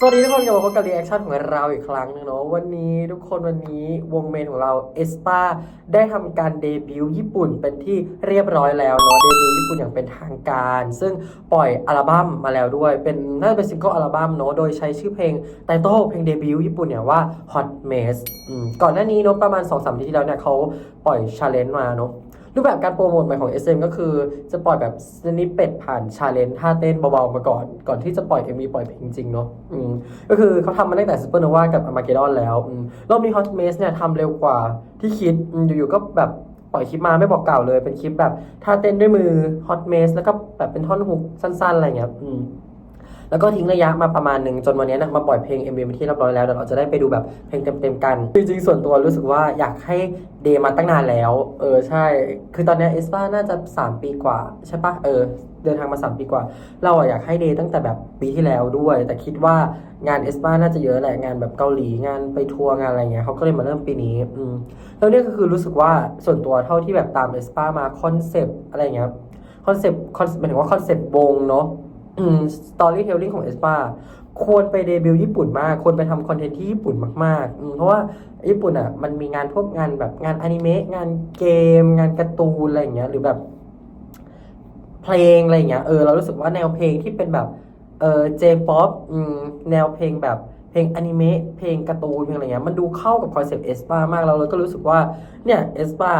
สวัสดีทุกคนกลับมาพบกับรีแอคชั่นของเราอีกครั้งหนึงเนาะวันนี้ทุกคนวันนี้วงเมนของเราเอสปาได้ทำการเดบิวต์ญี่ปุ่นเป็นที่เรียบร้อยแล้วเนาะเดบิวต์ญี่ปุ่นอย่างเป็นทางการ ซึ่งปล่อยอัลบั้มมาแล้วด้วย เป็นน่าจะเป็นซิงเกิลอัลบั้มเนาะโดยใช้ชื่อเพลงไตเติลเพลงเดบิวต์ญี่ปุ่นเนี่ยว่า Hot Mess ก่อนหน้านี้เนาะประมาณ2อสามที่แล้วเนี่ยเขาปล่อยชาเลนจ์มาเนาะ รูปแบบการโปรโมทใหม่ของ SM ก็คือจะปล่อยแบบสนิปเป็ดผ่านชาเลนจ์ท่าเต้นเบาๆมาก่อน ก่อนที่จะปล่อย MV ปล่อยเพลงจริงเนาะอืมก็คือเขาทำมาตั้งแต่ Supernova กับ Armageddon แล้วอืมรอบนี้ Hot Mess เนี่ยทำเร็วกว่าที่คิดอืมอยู่ๆก็แบบปล่อยคลิปมาไม่บอกกล่าวเลย เป็นคลิปแบบท่าเต้นด้วยมือ Hot Mess แล้วก็แบบเป็นท่อนฮุกสั้นๆอะไรเงี้ยอืม แล้วก็ทิ้งระยะมาประมาณหนึ่งจนวันนี้นะมาปล่อยเพลง MV เป็นที่เรียบร้อยแล้วเดี๋ยวเราจะได้ไปดูแบบเพลงเต็มๆกัน จริงๆส่วนตัวรู้สึกว่าอยากให้เดย์มาตั้งนานแล้ว เออใช่ คือตอนนี้เอสปาน่าจะ 3 ปีกว่าใช่ปะเออเดินทางมา 3 ปีกว่า เราอยากให้เดย์ตั้งแต่แบบปีที่แล้วด้วย แต่คิดว่างานเอสปาน่าจะเยอะแหละงานแบบเกาหลีงานไปทัวร์งานอะไรเงี้ยเขาก็เลยมาเริ่มปีนี้อืมแล้วเนี่ยก็คือรู้สึกว่าส่วนตัวเท่าที่แบบตามเอสปามาคอนเซปต์อะไรเงี้ยคอนเซปต์คอนหมายถึงว่าคอนเซปต์วงเนาะ สตอรี่เทลลิ่งของเอสปาควรไปเดบิวต์ญี่ปุ่นมาก ควรไปทำคอนเทนต์ที่ญี่ปุ่นมากๆ เพราะว่าญี่ปุ่นอะ มันมีงานพวกงานแบบงานอนิเมะงานเกม งานการ์ตูนอะไรอย่างเงี้ย หรือแบบ เพลงอะไรอย่างเงี้ยเออเรารู้สึกว่าแนวเพลงที่เป็นแบบเออเจป๊อปแนวเพลงแบบเพลงอนิเมะเพลงการ์ตูนเพลงอะไรเงี้ยมันดูเข้ากับคอนเซปต์เอสปามากแล้วเราก็รู้สึกว่าเนี่ยเอสปา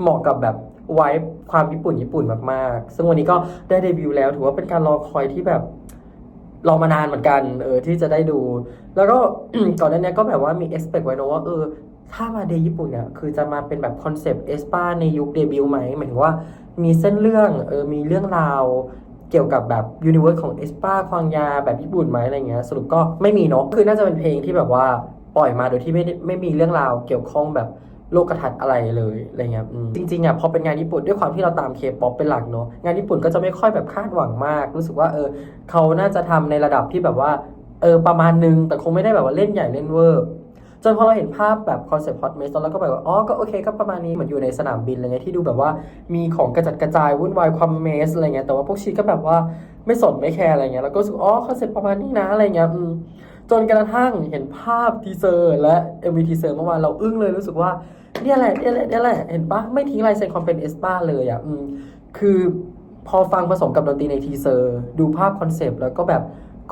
เหมาะกับแบบ ไวท์ความญี่ปุ่นญี่ปุ่นมากๆ ซึ่งวันนี้ก็ได้เดบิวต์แล้ว ถือว่าเป็นการรอคอยที่แบบรอมานานเหมือนกันเออที่จะได้ดู แล้วก็ก่อนหน้านี้ก็แบบว่ามี expect ไว้เนอะว่าเออถ้ามาเดย์ญี่ปุ่นเนี่ยคือจะมาเป็นแบบคอนเซปต์เอสปาในยุคเดบิวต์ไหมหมายถึงว่ามีเส้นเรื่องเออมีเรื่องราวเกี่ยวกับแบบยูนิเวิร์สของเอสปาควางยาแบบญี่ปุ่นไหมอะไรเงี้ยสรุปก็ไม่มีเนาะคือน่าจะเป็นเพลงที่แบบว่าปล่อยมาโดยที่ไม่ได้ไม่มีเรื่องราวเกี่ยวข้องแบบ โลกทัศน์อะไรเลยอะไรเงี้ยจริงๆอะพอเป็นงานญี่ปุ่นด้วยความที่เราตามเคป๊อปเป็นหลักเนาะงานญี่ปุ่นก็จะไม่ค่อยแบบคาดหวังมาก รู้สึกว่าเออเขาน่าจะทำในระดับที่แบบว่าเออประมาณนึง แต่คงไม่ได้แบบว่าเล่นใหญ่เล่นเวอร์จนพอเราเห็นภาพแบบคอนเซ็ปต์ฮอตเมสตอนแล้วก็แบบว่าอ๋อก็โอเคก็ประมาณนี้เหมือนอยู่ในสนามบินอะไรเงี้ยที่ดูแบบว่ามีของกระจัดกระจายวุ่นวายความเมสอะไรเงี้ยแต่ว่าพวกชีก็แบบว่าไม่สนไม่แคร์อะไรเงี้ยแล้วก็รู้สึกอ๋อคอนเซ็ปต์ประมาณนี้นะอะไรเงี้ยอืม จนกระทั่งเห็นภาพทีเซอร์และ MV ทีเซอร์เมื่อวานเราอึ้งเลยรู้สึกว่าเนี่ยแหละเนี่ยแหละเนี่ยแหละเห็นปะไม่ทิ้งลายเซ็นความเป็นเอสปาเลยอะอืมคือพอฟังผสมกับดนตรีในทีเซอร์ ดูภาพคอนเซปต์แล้วก็แบบ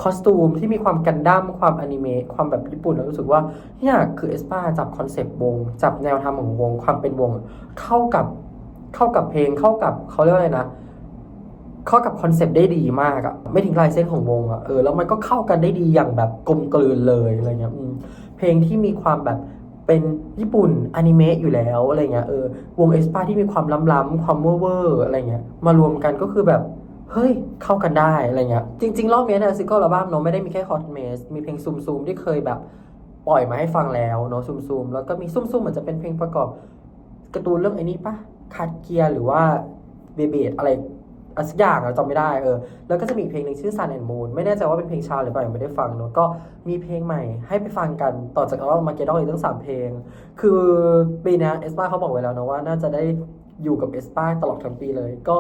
คอสตูมที่มีความกันดั้มความอนิเมะความแบบญี่ปุ่นแล้วรู้สึกว่าเนี่ยคือเอสปาจับคอนเซปต์วง จับแนวทางของวง ความเป็นวง เข้ากับเข้ากับเพลงเข้ากับเขาเรียกอะไรนะ เข้ากับคอนเซปต์ได้ดีมากอะไม่ทิ้งลายเส้นของวงอะเออแล้วมันก็เข้ากันได้ดีอย่างแบบกลมกลืนเลยอะไรเงี้ยเพลงที่มีความแบบเป็นญี่ปุ่นอนิเมะอยู่แล้วอะไรเงี้ยเออวงเอสปาที่มีความล้ำๆความเวอร์อะไรเงี้ยมารวมกันก็คือแบบเฮ้ย เข้ากันได้อะไรเงี้ยจริง ๆ รอบนี้เนี่ยซิงเกิลอัลบั้มเนาะไม่ได้มีแค่ Hot Mess มีเพลงซูมซูมที่เคยแบบปล่อยมาให้ฟังแล้วเนาะซูมซูมแล้วก็มีซุ่มซุ่มเหมือนจะเป็นเพลงประกอบการ์ตูนเรื่องไอ้นี้ปะคาดเกียร์หรือว่าเบเบดอะไร อะสักอย่างเราจำไม่ได้เออแล้วก็จะมีเพลงหนึ่งชื่อ Sun and Moon ไม่แน่ใจว่าเป็นเพลงชาหรือเปล่ายังไม่ได้ฟังเนาะก็มีเพลงใหม่ให้ไปฟังกันต่อจากอัลบั้มมาเกดออีกตั้งสามเพลง คือปีนี้เอสปาเขาบอกไว้แล้วนะว่าน่าจะได้อยู่กับเอสปาตลอดทั้งปีเลย ก็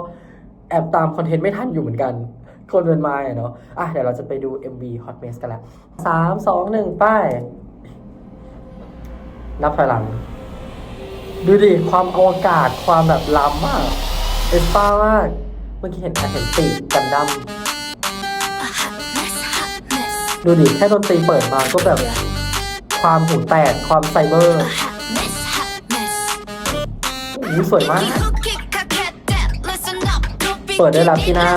แอบตามคอนเทนต์ไม่ทันอยู่เหมือนกัน คนเป็นมาอะเนาะอะเดี๋ยวเราจะไปดู MV Hot Mess กันแล้วสามสองหนึ่งป้ายนับถอยหลัง ดูดิ ความอวกาศความแบบล้ำมาก เอสปามาก เมื่อกี้เห็นเห็นปีกกันดั้มดูดิแค่ดนตรีเปิดมาก็แบบ ความหูแตกความไซเบอร์อู้สวยมาก เปิดได้รับที่หน้า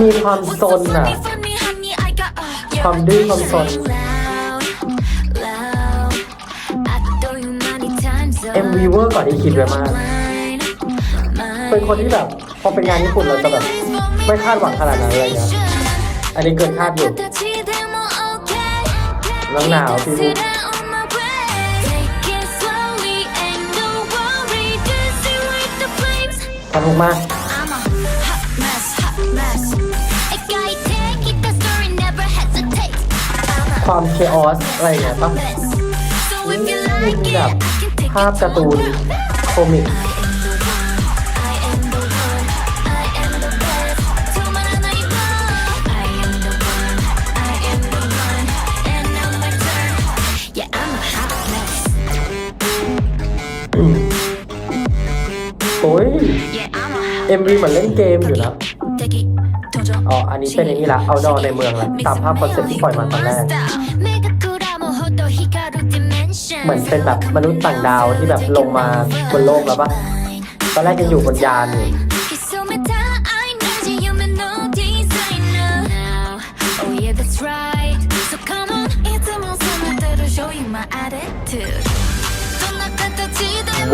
มีมีความมคาวซซนนอะอะความมดื้ดื้ออความมคาวซซน MV เวอร์กว่าที่คิดไว้มาก เป็นคนที่แบบพอเป็นงานญี่ปุ่นเราจะแบบ ไม่คาดหวังขนาดนั้นอะไรเงี้ย อันนี้เกินคาดอยู่น้องหนาวพี่บุ๊คสนุกมากความเคออสอะไรเงี้ยปะมีแบบ ภาพการ์ตูนโคมิกโอ้ยเอ็มวีเหมือนเล่นเกมอยู่นะอ๋อ อันนี้เป็นอย่างนี้ละเอาดอในเมืองละตามภาพคอนเซ็ปต์ที่ปล่อยมาตอนแรก เหมือนเป็นแบบมนุษย์ต่างดาวที่แบบลงมาบนโลกแล้วปะตอนแรกยังอยู่บนยานอยู่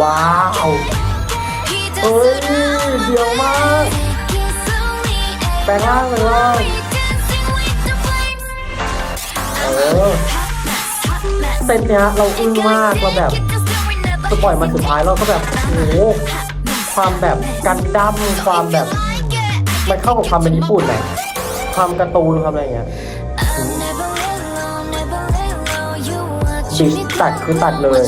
ว้าวเอ้ยเดียวมากแปลงร่างเลยว่าเออ เซตเนี้ยเราอึ้งมากเราแบบจะปล่อยมาสุดท้ายเราก็แบบโอ้โหความแบบกันดั้มความแบบ มันเข้ากับความเป็นญี่ปุ่นเลยความการ์ตูนความอะไรอย่างเงี้ยดิชตัดคือตัดเลย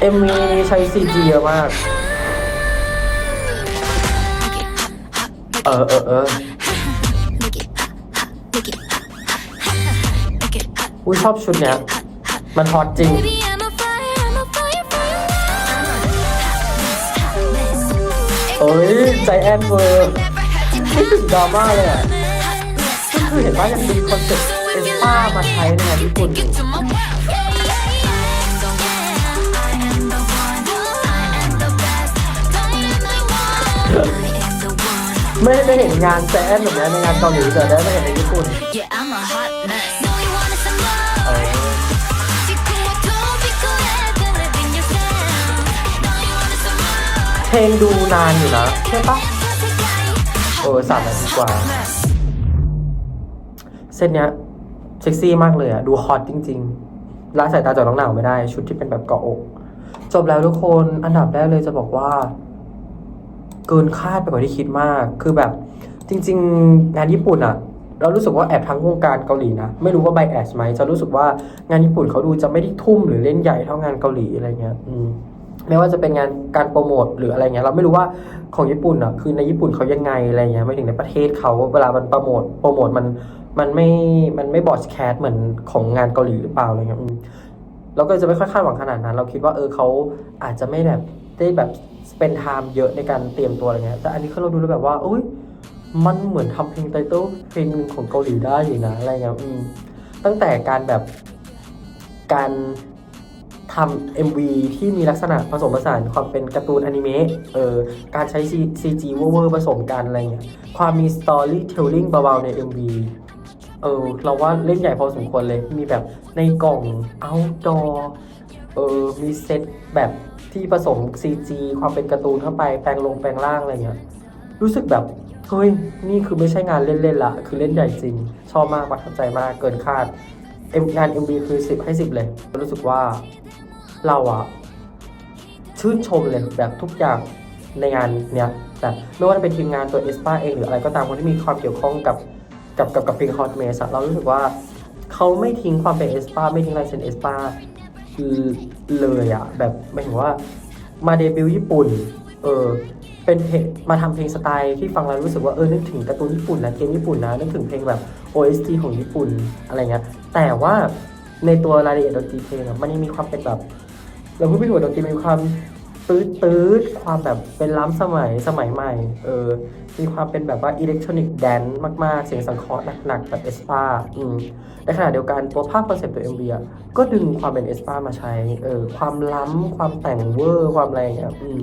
เอ็มวีใช้ซีจีเยอะมาก เออเออเออ อุ้ยชอบชุดเนี้ย มันฮอตจริง เอ้ย ใจแอนเวอร์ไม่ถึงดราม่าเลยอะก็คือเห็นว่ายังมีคอนเซ็ปต์เอสป้ามาใช้ในงานญี่ปุ่น ไม่ได้เห็นงานแซนแบบนี้ในงานเกาหลีแต่ได้มาเห็นในญี่ปุ่น Yeah, I'm a hot mess. No, you want some more. เออ 지금 와 don't be good at living your sound. No, you want some more. เพลงดูนานอยู่นะใช่ปะเออสามนาทีกว่า เส้นเนี้ยเซ็กซี่มากเลยอะดูฮอตจริงๆละสายตาจากน้องหนาวไม่ได้ ชุดที่เป็นแบบเกาะอก จบแล้วทุกคนอันดับแรกเลยจะบอกว่า เกินคาดไปกว่าที่คิดมาก คือแบบจริง ๆ งานญี่ปุ่นอะเรารู้สึกว่าแอบทั้งวงการเกาหลีนะ ไม่รู้ว่าไบแอสไหมจะรู้สึกว่างานญี่ปุ่นเขาดูจะไม่ได้ทุ่มหรือเล่นใหญ่เท่างานเกาหลีอะไรเงี้ยอืมไม่ว่าจะเป็นงานการโปรโมทหรืออะไรเงี้ยเราไม่รู้ว่าของญี่ปุ่นอะคือในญี่ปุ่นเขายังไงอะไรเงี้ยไม่ถึงในประเทศเขาเวลามันโปรโมทโปรโมทมันมันไม่มันไม่บอดแคสเหมือนของงานเกาหลีหรือเปล่าอะไรเงี้ยเราก็จะไม่ค่อยคาดหวังขนาดนั้น เราคิดว่าเออเขาอาจจะไม่แบบ ได้แบบเป็นไทม์เยอะในการเตรียมตัวอะไรเงี้ยแต่อันนี้คือเราดูแล้วแบบว่าโอ้ยมันเหมือนทำเพลงไตเติ้ลเพลงหนึ่งของเกาหลีได้อยู่นะอะไรเงี้ยอืมตั้งแต่การแบบการทำ MV ที่มีลักษณะผสมผสานความเป็นการ์ตูนอนิเมะ เออ การใช้ CG เวอร์ๆผสมกันอะไรเงี้ย ความมี storytelling เบาๆใน MV เออ เราว่าเล่นใหญ่พอสมควรเลย มีแบบในกล่อง outdoor เออ มีเซตแบบ ที่ผสม CG ความเป็นการ์ตูนเข้าไปแปลงลงแปลงล่างอะไรเงี้ย รู้สึกแบบ เฮ้ย นี่คือไม่ใช่งานเล่นๆละ คือเล่นใหญ่จริง ชอบมากประทับใจมากเกินคาดงาน MV คือ 10 ให้ 10 เลย รู้สึกว่าเราอะชื่นชมเลยแบบทุกอย่างในงานเนี้ยแต่ไม่ว่าจะเป็นทีมงานตัวเอสปาเองหรืออะไรก็ตามคนที่มีความเกี่ยวข้องกับกับกับกับเพลงฮอตเมสเรารู้สึกว่าเขาไม่ทิ้งความเป็นเอสปาไม่ทิ้งลายเซ็นเอสปา เลยอะแบบหมายถึงว่ามาเดบิวต์ญี่ปุ่น เออเป็นเพลงมาทำเพลงสไตล์ที่ฟังแล้วรู้สึกว่าเออนึกถึงการ์ตูนญี่ปุ่นนะเกมญี่ปุ่นนะนึกถึงเพลงแบบ OST ของญี่ปุ่นอะไรเงี้ยแต่ว่าในตัวรายละเอียดดนตรีเพลงอะมันยังมีความเป็นแบบเราพูดไม่ถูกดนตรีมีความ ตื้ดตื้ดๆความแบบเป็นล้ำสมัยสมัยใหม่ เออ มีความเป็นแบบว่าอิเล็กทรอนิกส์แดนมากๆ เสียงสังเคราะห์หนักๆ แบบเอสปาอืมในขณะเดียวกันตัวภาพคอนเซปต์ตัว MV อะก็ดึงความเป็นเอสปามาใช้ เออ ความล้ำความแต่งเวอร์ ความอะไรอย่างเงี้ย อืม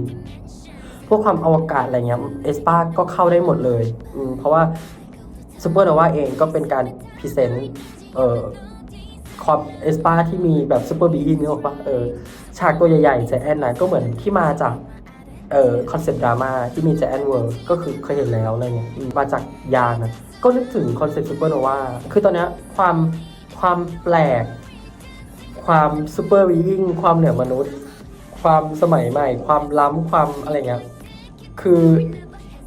พวกความอวกาศอะไรเงี้ยเอสปาก็เข้าได้หมดเลย อืมเพราะว่าซูเปอร์โนวาเองก็เป็นการพรีเซนต์ เอ่อความเอสปาที่มีแบบซูเปอร์บีอินนึกออกปะเออ ฉากตัวใหญ่ๆแจแอนนะก็เหมือนที่มาจากเอ่อคอนเซปต์ดราม่าที่มีแจแอนเวิร์ก็คือเคยเห็นแล้วอะไรเงี้ยมาจากยานนะก็นึกถึงคอนเซปต์ซูเปอร์โนวาคือตอนนี้ความความแปลก ความซูเปอร์วีอิงความเหนือมนุษย์ ความสมัยใหม่ ความล้ำความอะไรเงี้ยคือ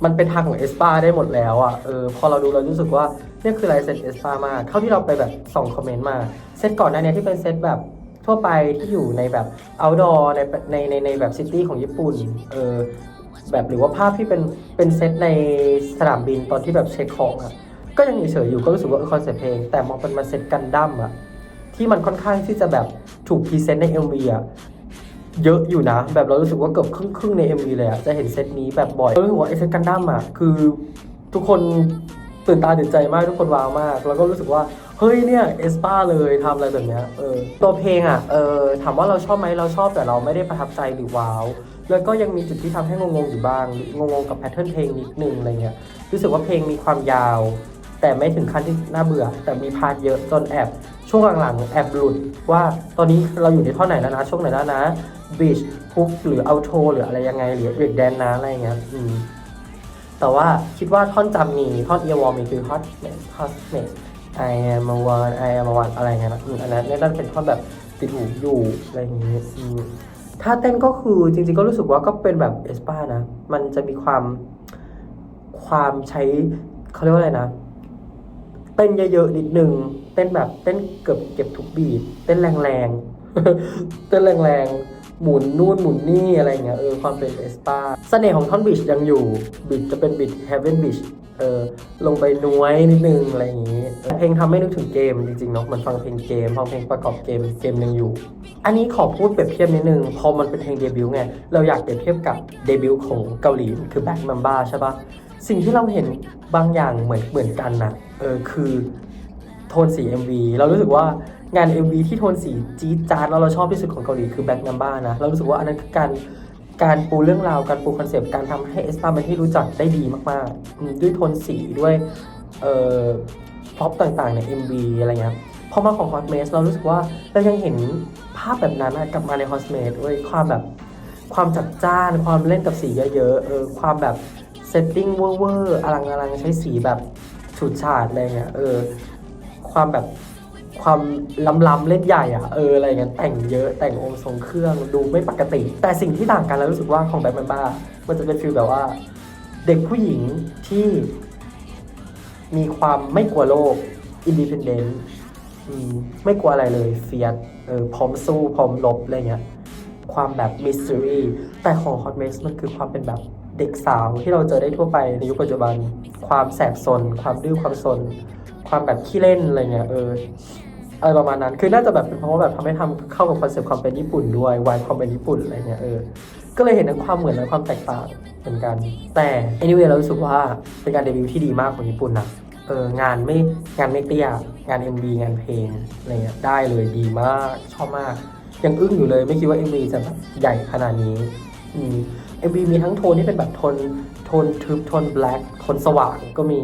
มันเป็นทางของเอสปาได้หมดแล้วอะ เออ พอเราดูเรารู้สึกว่าเนี่ยคือลายเซ็นเอสปามาก เท่าที่เราไปแบบส่องคอมเมนต์มา เซตก่อนหน้านี้ที่เป็นเซตแบบ ทั่วไปที่อยู่ในแบบ outdoor ในในในในแบบซิตี้ของญี่ปุ่นเออแบบหรือว่าภาพที่เป็นเป็นเซตในสนามบินตอนที่แบบเช็คของอะก็ยังเฉยอยู่ก็รู้สึกว่าออคอนเซ็ปต์เพลง แต่มองเป็นมาเซตกันดั้มอะที่มันค่อนข้างที่จะแบบถูกพรีเซนต์ใน MV อะเยอะอยู่นะ แบบเรารู้สึกว่าเกือบครึ่งครึ่งใน MV เลยอะจะเห็นเซตนี้แบบบ่อยเรารู้สึกว่าไอเซตกันดั้มอะคือทุกคนตื่นตาตื่นใจมากทุกคนว้าวมาก แล้วก็รู้สึกว่า เฮ้ยเนี่ยเอสปาเลยทำอะไรแบบเนี้ยเออตัวเพลงอะเออถามว่าเราชอบไหมเราชอบแต่เราไม่ได้ประทับใจหรือว้าว แล้วก็ยังมีจุดที่ทำให้งงๆอยู่บ้างงงๆกับแพทเทิร์นเพลงนิดนึงอะไรเงี้ยรู้สึกว่าเพลงมีความยาว แต่ไม่ถึงขั้นที่น่าเบื่อ แต่มีพาร์ทเยอะจนแอบช่วงหลังๆแอบหลุดว่าตอนนี้เราอยู่ในท่อนไหนแล้วนะ ช่วงไหนแล้วนะบีชพุกหรือเอาโทหรืออะไรยังไงหรือเบรกแดนนะอะไรเงี้ยอืมแต่ว่าคิดว่าท่อนจำมีท่อนเอียวอมีคือ hot mess hot mess I am a one I am a one อะไรเงี้ยนะอืมอันนั้นนั่นเป็นท่อนแบบติดหูอยู่อะไรอย่างงี้อืมถ้าเต้นก็คือจริงๆก็รู้สึกว่าก็เป็นแบบเอสปานะ มันจะมีความความใช้เขาเรียกว่าอะไรนะ เต้นเยอะๆนิดนึง เต้นแบบเต้นเกือบเก็บทุกบีทเต้นแรงๆ เต้นแรงๆ หมุนนู่นหมุนนี่อะไรเงี้ยเออความเป็นเอสปาเสน่ห์ของท่อนบีชยังอยู่บีชจะเป็นบีชเฮเวนบีชเออลงไปน้วยนิดนึงอะไรอย่างงี้ เพลงทำให้นึกถึงเกมจริงๆเนาะมันฟังเพลงเกมฟังเพลงประกอบเกมเกมยังอยู่ อันนี้ขอพูดเปรียบเทียบนิดนึง พอมันเป็นเพลงเดบิวต์ไง เราอยากเปรียบเทียบกับเดบิวต์ของเกาหลีคือ Black Mamba ใช่ปะสิ่งที่เราเห็นบางอย่างเหมือนเหมือนกันนะเออคือโทนสี MV เรารู้สึกว่า งาน MV ที่โทนสีจี๊ดจ๊าดแล้วเราชอบที่สุดของเกาหลีคือ Black Mamba นะ เรารู้สึกว่าอันนั้นคือการการปูเรื่องราว การปูคอนเซปต์ การทำให้เอสปาเป็นที่รู้จักได้ดีมากๆ ด้วยโทนสีด้วยเอ่อพร็อพต่างๆ ใน MV อะไรเงี้ยพอมาของ Hot Mess เรารู้สึกว่าเรายังเห็นภาพแบบนั้นอะกลับมาใน Hot Mess ด้วยความแบบความจัดจ้านความเล่นกับสีเยอะๆเออความแบบเซตติ้งเวอร์ๆอลังอลังใช้สีแบบฉูดฉาดอะไรเงี้ยเออความแบบ ความล้ำๆเล่นใหญ่อะเอออะไรเงี้ยแต่งเยอะแต่งองค์ทรงเครื่องดูไม่ปกติ แต่สิ่งที่ต่างกันแล้วรู้สึกว่าของแบทแมนบ้า มันจะเป็นฟีลแบบว่า เด็กผู้หญิงที่มีความไม่กลัวโลกอินดิเพนเดนต์ไม่กลัวอะไรเลยเฟียสเออพร้อมสู้พร้อมลบอะไรเงี้ยความแบบมิส t ต r y แต่ของ Hot Mess มันคือความเป็นแบบเด็กสาวที่เราเจอได้ทั่วไปในยุคปัจจุบัน ความแสบสน ความดื้อความสน ความแบบขี้เล่นอะไรเงี้ยเอออะไรประมาณนั้น คือน่าจะแบบเป็นเพราะว่าแบบทำให้ทำเข้ากับคอนเซปต์ความเป็นญี่ปุ่นด้วยวายความเป็นญี่ปุ่นอะไรเงี้ยเออ ก็เลยเห็นทั้งความเหมือนและความแตกต่างเหมือนกัน แต่ anyway เรารู้สึกว่าเป็นการเดบิวต์ที่ดีมากของญี่ปุ่นนะเอองานไม่งานไม่เตี้ยงาน MV งานเพลงอะไรเงี้ยได้เลยดีมากชอบมาก ยังอึ้งอยู่เลยไม่คิดว่า MV จะแบบใหญ่ขนาดนี้อืม MV มีทั้งโทนที่เป็นแบบโทนโทนทึบโทนแบล็กโทนสว่างก็มี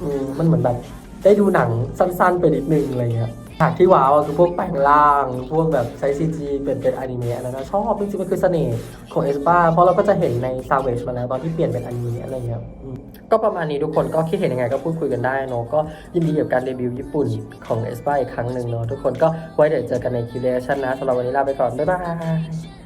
อืมมันเหมือนแบบ ได้ดูหนังสั้นๆไปนิดนึงอะไรเงี้ยฉากที่ว้าวอะคือพวกแปลงร่าง พวกแบบใช้ CG เป็นเป็นอนิเมะอันนั้นะชอบจริงๆมันคือเสน่ห์ของเอสปาเพราะเราก็จะเห็นใน Savage มาแล้วตอนที่เปลี่ยนเป็นอนิเมะอะไรเงี้ยอืมก็ประมาณนี้ทุกคนก็คิดเห็นยังไงก็พูดคุยกันได้เนอะก็ยินดีกับการเดบิวญี่ปุ่นของเอสปาอีกครั้งหนึ่งเนอะทุกคนก็ไว้เดี๋ยวเจอกันในคิวเรชั่นนะสำหรับวันนี้ลาไปก่อนบ๊ายบาย